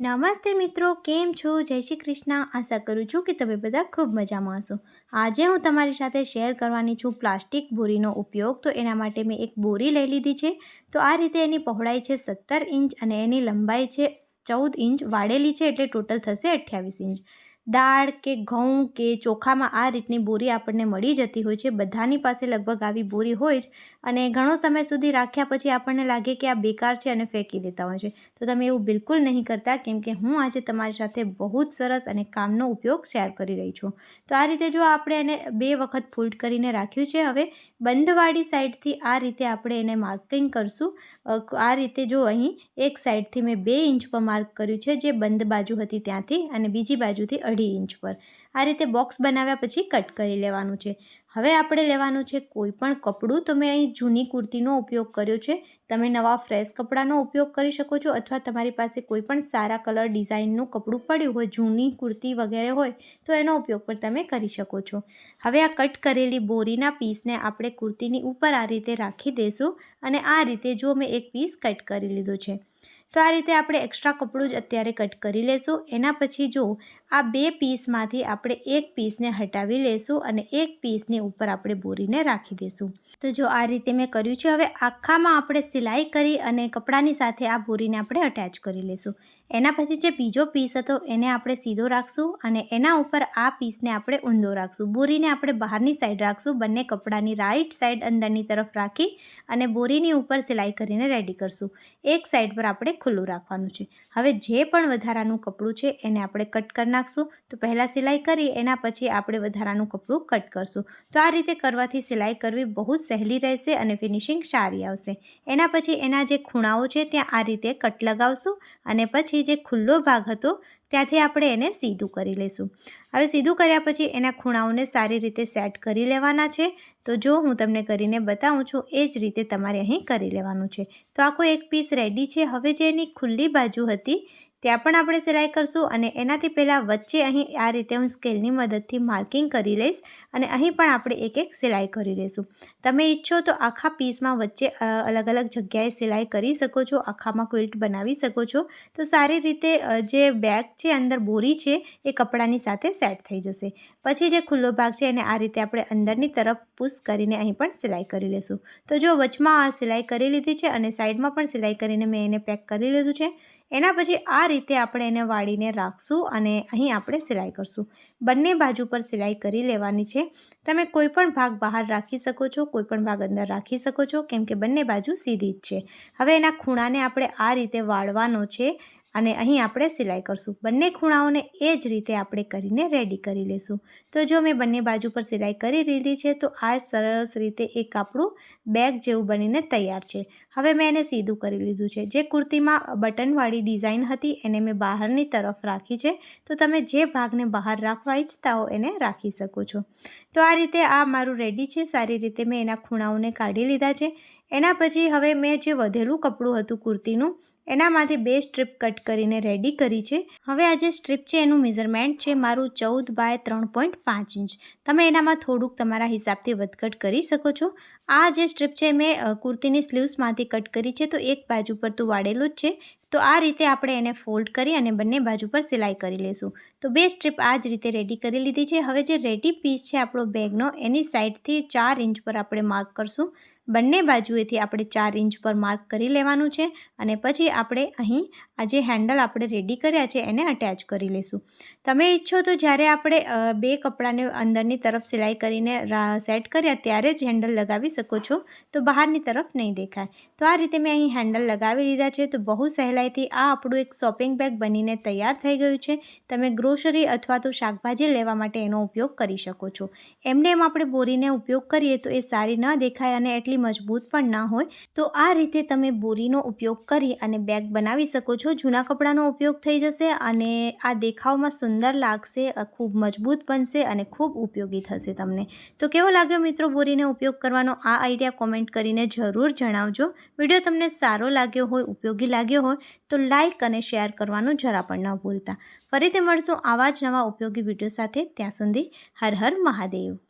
નમસ્તે મિત્રો, કેમ છો? જય શ્રી કૃષ્ણ. આશા કરું છું કે તમે બધા ખૂબ મજામાં હશો. આજે હું તમારી સાથે શેર કરવાની છું પ્લાસ્ટિક બોરીનો ઉપયોગ. તો એના માટે મેં એક બોરી લઈ લીધી છે. તો આ રીતે એની પહોળાઈ છે સત્તર ઇંચ અને એની લંબાઈ છે ચૌદ ઇંચ. વાળેલી છે એટલે ટોટલ થશે અઠ્યાવીસ ઇંચ. દાળ કે ઘઉં કે ચોખામાં આ રીતની બોરી આપણને મળી જતી હોય છે. બધાની પાસે લગભગ આવી બોરી હોય જ અને ઘણો સમય સુધી રાખ્યા પછી આપણને લાગે કે આ બેકાર છે અને ફેંકી દેતા હોય છે. તો તમે એવું બિલકુલ નહીં કરતા, કેમ કે હું આજે તમારી સાથે બહુ જ સરસ અને કામનો ઉપયોગ શેર કરી રહી છું. તો આ રીતે જો આપણે એને બે વખત ફોલ્ડ કરીને રાખ્યું છે, હવે બંધવાળી સાઈડથી આ રીતે આપણે એને માર્કિંગ કરશું. આ રીતે જો અહીં એક સાઈડથી મેં બે ઇંચ પર માર્ક કર્યું છે, જે બંધ બાજુ હતી ત્યાંથી અને બીજી બાજુથી અઢી ઇંચ પર. આ રીતે બોક્સ બનાવ્યા પછી કટ કરી લેવાનું છે. હવે આપણે લેવાનું છે કોઈ પણ કપડું. તો મેં અહીં જૂની કુર્તીનો ઉપયોગ કર્યો છે. તમે નવા ફ્રેશ કપડાનો ઉપયોગ કરી શકો છો અથવા તમારી પાસે કોઈ પણ સારા કલર ડિઝાઇનનું કપડું પડ્યું હોય, જૂની કુર્તી વગેરે હોય, તો એનો ઉપયોગ પણ તમે કરી શકો છો. હવે આ કટ કરેલી બોરીના પીસને આપણે કુર્તીની ઉપર આ રીતે રાખી દઈશું અને આ રીતે જો મેં એક પીસ કટ કરી લીધો છે. તો આ રીતે આપણે એક્સ્ટ્રા કપડું જ અત્યારે કટ કરી લેશું. એના પછી જો આ બે પીસમાંથી આપણે એક પીસને હટાવી લેશું અને એક પીસની ઉપર આપણે બોરીને રાખી દઈશું તો જો આ રીતે મેં કર્યું છે, હવે આખામાં આપણે સિલાઈ કરી અને કપડાની સાથે આ બોરીને આપણે અટેચ કરી લેશું. એના પછી જે બીજો પીસ હતો એને આપણે સીધો રાખશું અને એના ઉપર આ પીસને આપણે ઊંધો રાખશું. બોરીને આપણે બહારની સાઈડ રાખશું, બંને કપડાની રાઈટ સાઈડ અંદરની તરફ રાખી અને બોરીની ઉપર સિલાઈ કરીને રેડી કરશું. એક સાઈડ પર આપણે ખુલ્લું રાખવાનું છે. હવે જે પણ વધારાનું કપડું છે એને આપણે કટ કરી નાખશું. તો પહેલાં સિલાઈ કરી એના પછી આપણે વધારાનું કપડું કટ કરશું. તો આ રીતે કરવાથી સિલાઈ કરવી બહુ જ સહેલી રહેશે અને ફિનિશિંગ સારી આવશે. એના પછી એના જે ખૂણાઓ છે ત્યાં આ રીતે કટ લગાવશું અને પછી જે ખુલ્લો ભાગ હતો ત્યાંથી આપણે એને સીધું કરી લઈશું. હવે સીધું કર્યા પછી એના ખૂણાઓને સારી રીતે સેટ કરી લેવાના છે. તો જો હું તમને કરીને બતાવું છું, એ જ રીતે તમારે અહીં કરી લેવાનું છે. તો આખો એક પીસ રેડી છે. હવે જે એની ખુલ્લી બાજુ હતી ત્યાં પણ આપણે સિલાઈ કરશું અને એનાથી પહેલાં વચ્ચે અહીં આ રીતે હું સ્કેલની મદદથી માર્કિંગ કરી લઈશ અને અહીં પણ આપણે એક એક સિલાઈ કરી લઈશું તમે ઈચ્છો તો આખા પીસમાં વચ્ચે અલગ અલગ જગ્યાએ સિલાઈ કરી શકો છો, આખામાં ક્વિલ્ટ બનાવી શકો છો. તો સારી રીતે જે બેગ છે અંદર બોરી છે એ કપડાની સાથે સેટ થઈ જશે. પછી જે ખુલ્લો ભાગ છે એને આ રીતે આપણે અંદરની તરફ પુશ કરીને અહીં પણ સિલાઈ કરી લઈશું તો જો વચમાં આ સિલાઈ કરી લીધી છે અને સાઈડમાં પણ સિલાઈ કરીને મેં એને પેક કરી લીધું છે એના પછી આ રીતે આપણે એને વાળીને રાખશું અને અહીં આપણે સિલાઈ કરશું. બંને બાજુ પર સિલાઈ કરી લેવાની છે. તમે કોઈ પણ ભાગ બહાર રાખી શકો છો, કોઈ પણ ભાગ અંદર રાખી શકો છો, કેમ કે બંને બાજુ સીધી જ છે. હવે એના ખૂણાને આપણે આ રીતે વાળવાનો છે. અને અહીં આપણે સિલાઈ કરશું. બંને ખૂણાઓને એ જ રીતે આપણે કરીને રેડી કરી લઈશું તો જો મેં બંને બાજુ પર સિલાઈ કરી લીધી છે, તો આ સરસ રીતે એક આપણું બેગ જેવું બનીને તૈયાર છે. હવે મેં એને સીધું કરી લીધું છે. જે કુર્તીમાં બટનવાળી ડિઝાઇન હતી, એને મેં બહારની તરફ રાખી છે. તો તમે જે ભાગને બહાર રાખવા ઈચ્છતા હો, એને રાખી શકો છો. તો આ રીતે આ મારું રેડી છે. સારી રીતે મેં એના ખૂણાઓને કાઢી લીધા છે. એના પછી હવે મેં જે વધેલું કપડું હતું કુર્તીનું, એનામાંથી બે સ્ટ્રીપ કટ કરીને રેડી કરી છે. હવે આ જે સ્ટ્રીપ છે એનું મેઝરમેન્ટ છે મારું ચૌદ બાય ત્રણ પોઈન્ટ પાંચ ઇંચ. તમે એનામાં થોડુંક તમારા હિસાબથી વધઘટ કરી શકો છો. આ જે સ્ટ્રીપ છે મેં કુર્તીની સ્લીવ્સમાંથી કટ કરી છે, તો એક બાજુ પર તો વાળેલું જ છે. તો આ રીતે આપણે એને ફોલ્ડ કરી અને બંને બાજુ પર સિલાઈ કરી લઈશું તો બે સ્ટ્રીપ આ જ રીતે રેડી કરી લીધી છે. હવે જે રેડી પીસ છે આપણો બેગનો એની સાઈડથી ચાર ઇંચ પર આપણે માર્ક કરશું. બંને બાજુએથી આપણે ચાર ઇંચ પર માર્ક કરી લેવાનું છે અને પછી આપણે અહીં આ જે હેન્ડલ આપણે રેડી કર્યા છે એને અટેચ કરી લઈશું તમે ઈચ્છો તો જ્યારે આપણે બે કપડાને અંદરની તરફ સિલાઈ કરીને સેટ કર્યા ત્યારે જ હેન્ડલ લગાવી શકો છો, તો બહારની તરફ નહીં દેખાય. તો આ રીતે મેં અહીં હેન્ડલ લગાવી દીધા છે, તો બહુ સહેલાઈથી આ આપણું એક શોપિંગ બેગ બનીને તૈયાર થઈ ગયું છે. તમે ગ્રોસરી અથવા તો શાકભાજી લેવા માટે એનો ઉપયોગ કરી શકો છો. એમને એમ આપણે બોરીને ઉપયોગ કરીએ તો એ સારી ન દેખાય અને એટલી મજબૂત પણ ના હોય, તો આ રીતે તમે બોરીનો ઉપયોગ કરી અને બેગ બનાવી શકો છો. જૂના કપડાનો ઉપયોગ થઈ જશે અને આ દેખાવમાં સુંદર લાગશે ખૂબ મજબૂત બનશે અને ખૂબ ઉપયોગી થશે તમને. તો કેવો લાગ્યો મિત્રો બોરીને ઉપયોગ કરવાનો? આ આઈડિયા કોમેન્ટ કરીને જરૂર જણાવજો. વીડિયો તમને સારો લાગ્યો હોય, ઉપયોગી લાગ્યો હોય, તો લાઇક અને શેર કરવાનું જરા પણ ન ભૂલતા. ફરીથી મળશું આવા જ નવા ઉપયોગી વીડિયો સાથે. ત્યાં સુધી હર હર મહાદેવ.